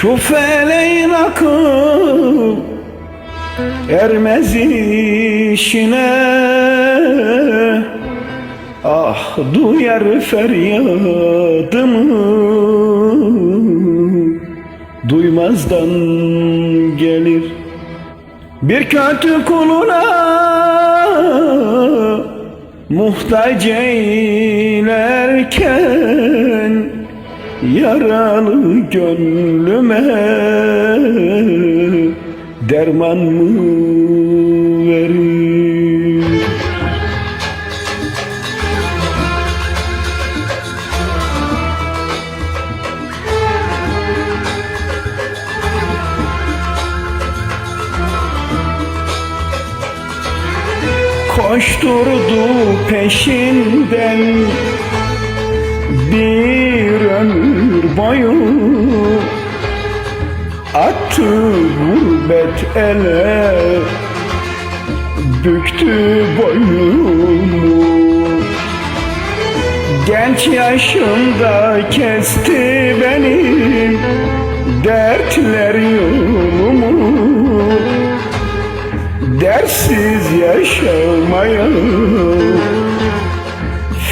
Şu feleğin akıl ermez işine. Ah duyar feryadımı Duymazdan gelir Bir kötü kuluna. Muhtaç eylerken Yaralı gönlüme Derman mı verir? Koşturdu peşinden bir ömür boyu Attı gurbet ele. Büktü boynumu. Genç yaşımda kesti benim Dertler yolumu. Dersiz yaşamaya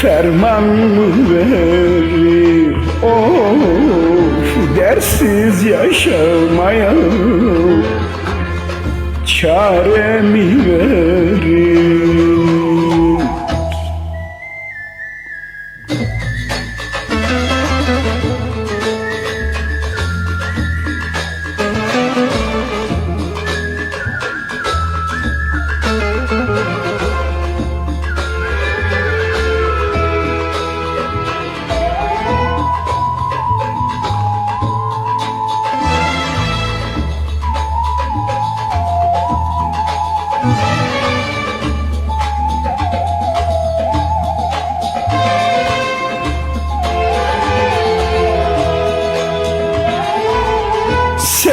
ferman mı verir Of dersiz yaşamaya çare mi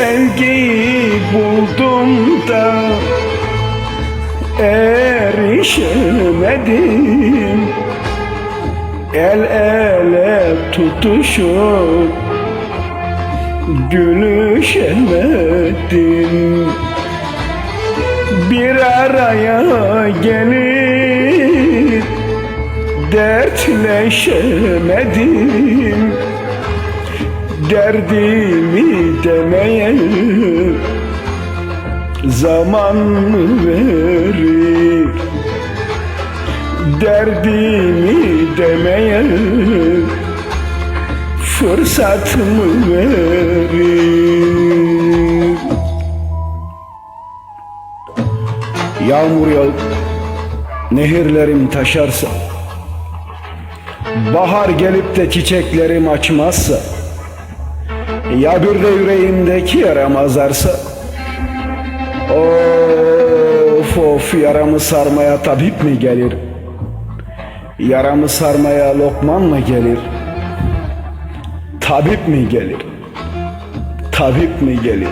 Sevgiyi buldum da erişemedim. El ele tutuşup gülüşemedim. Bir araya gelip dertleşemedim Derdimi demeye zaman verir? Derdimi demeye fırsat mı verir? Yağmur yağıp nehirlerim taşarsa Bahar gelip de çiçeklerim açmazsa ya bir de yüreğimdeki yaram azarsa Of of yaramı sarmaya tabip mi gelir? Yaramı sarmaya lokman mı gelir? Tabip mi gelir? Tabip mi gelir